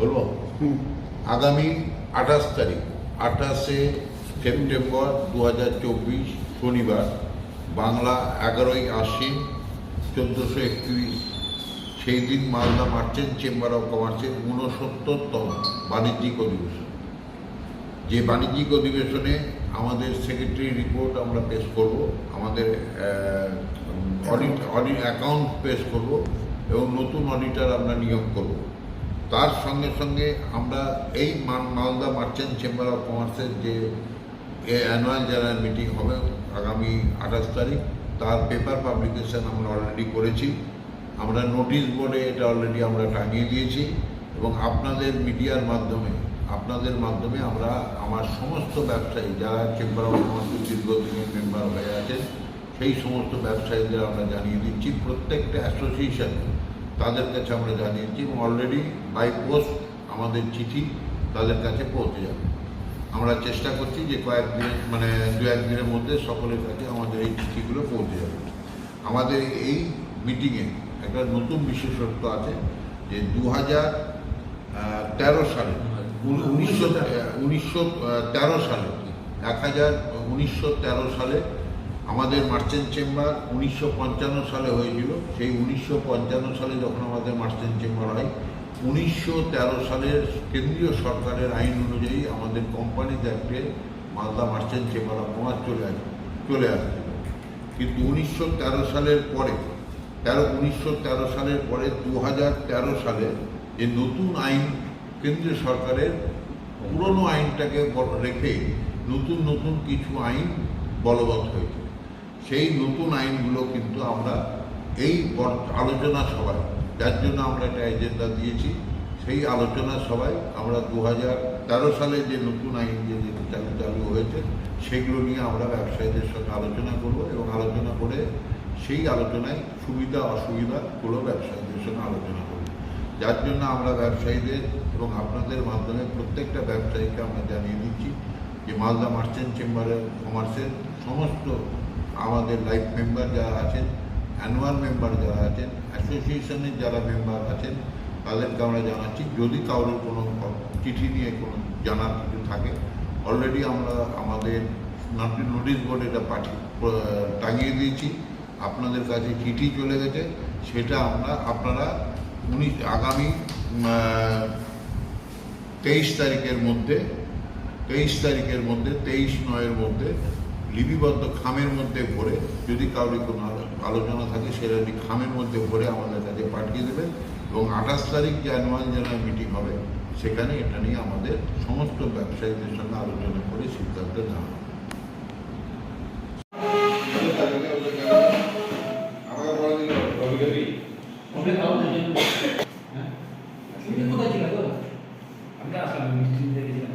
বলব? আগামী আঠাশ তারিখ আঠাশে সেপ্টেম্বর দু হাজার চব্বিশ শনিবার বাংলা এগারোই আশ্বিন চোদ্দোশো একত্রিশ। সেই দিন মালদা মার্চেন্ট চেম্বার অফ কমার্সের ঊনসত্তরতম বাণিজ্যিক অধিবেশন। যে বাণিজ্যিক অধিবেশনে আমাদের সেক্রেটারি রিপোর্ট আমরা পেশ করব আমাদের অডিট অডিট অ্যাকাউন্ট পেশ করব এবং নতুন অডিটর আমরা নিয়োগ করব। তার সঙ্গে সঙ্গে আমরা এই মাল- মালদা মার্চেন্ট চেম্বার অফ কমার্সের যে অ্যানুয়াল জেনারেল মিটিং হবে আগামী আঠাশ তারিখ, তার পেপার পাবলিকেশন আমরা অলরেডি করেছি। আমরা নোটিশ বোর্ডে এটা অলরেডি আমরা টাঙিয়ে দিয়েছি এবং আপনাদের মিডিয়ার মাধ্যমে, আপনাদের মাধ্যমে আমরা আমার সমস্ত ব্যবসায়ী যারা চেম্বার অফ কমার্সের দীর্ঘদিনের মেম্বার হয়ে আছেন, সেই সমস্ত ব্যবসায়ীদের আমরা জানিয়ে দিচ্ছি। প্রত্যেকটা অ্যাসোসিয়েশন তাদের কাছে আমরা জানিয়েছি এবং অলরেডি বাই পোস্ট আমাদের চিঠি তাদের কাছে পৌঁছে যাবে। আমরা চেষ্টা করছি যে কয়েকদিন মানে দু একদিনের মধ্যে সকলের কাছে আমাদের এই চিঠিগুলো পৌঁছে যাবে। আমাদের এই মিটিংয়ে একটা নতুন বিশেষত্ব আছে যে দু হাজার তেরো সালে, উনিশশো উনিশশো তেরো সালে, এক হাজার, উনিশশো তেরো সালে আমাদের মার্চেন্ট চেম্বার উনিশশো পঞ্চান্ন সালে হয়েছিল। সেই উনিশশো পঞ্চান্ন সালে যখন আমাদের মার্চেন্ট চেম্বার হয়, উনিশশো তেরো সালের কেন্দ্রীয় সরকারের আইন অনুযায়ী আমাদের companies অ্যাক্টে Malda merchant chamber of commerce চলে আসে, চলে আসছিল কিন্তু উনিশশো তেরো সালের পরে, তেরো, উনিশশো সালের পরে দু হাজার তেরো সালে যে নতুন আইন কেন্দ্রীয় সরকারের পুরনো আইনটাকে রেখে নতুন নতুন কিছু আইন বলবৎ হয়েছে। সেই নতুন আইনগুলো কিন্তু আমরা এই আলোচনা সভায়, যার জন্য আমরা একটা এজেন্ডা দিয়েছি, সেই আলোচনা সভায় আমরা দু হাজার তেরো সালে যে নতুন আইন যে চালু চালু হয়েছে, সেগুলো নিয়ে আমরা ব্যবসায়ীদের সঙ্গে আলোচনা করব এবং আলোচনা করে সেই আলোচনায় সুবিধা অসুবিধাগুলো ব্যবসায়ীদের সঙ্গে আলোচনা করব। যার জন্য আমরা ব্যবসায়ীদের এবং আপনাদের মাধ্যমে প্রত্যেকটা ব্যবসায়ীকে আমরা জানিয়ে দিচ্ছি যে মালদা মার্চেন্ট চেম্বারের কমার্সের সমস্ত আমাদের লাইফ মেম্বার যারা আছেন, অ্যানুয়াল মেম্বার যারা আছেন, অ্যাসোসিয়েশনের যারা মেম্বার আছেন, তাদেরকে আমরা জানাচ্ছি, যদি কারোর কোনো চিঠি নিয়ে কোনো জানার কিছু থাকে অলরেডি আমরা আমাদের নোটিশ বোর্ডে এটা পাঠিয়ে, টাঙিয়ে দিয়েছি। আপনাদের কাছে চিঠি চলে গেছে, সেটা আমরা, আপনারা উনিশ, আগামী তেইশ তারিখের মধ্যে তেইশ তারিখের মধ্যে, তেইশ নয়ের মধ্যে লিপিবদ্ধ খামের মধ্যে ভরে যদি কারোর কোনো আলোচনা থাকে, সেটা আপনি খামের মধ্যে ভরে আমাদের কাছে পাঠিয়ে দেবেন এবং আঠাশ তারিখ যে অ্যানুয়াল জেনারেল মিটিং হবে, সেখানে এটা নিয়ে আমাদের সমস্ত ব্যবসায়ীদের সঙ্গে আলোচনা করে সিদ্ধান্ত নেওয়া হবে। মিষ্টি দেখেছিলাম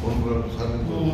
뭔가를 사는 거. 음.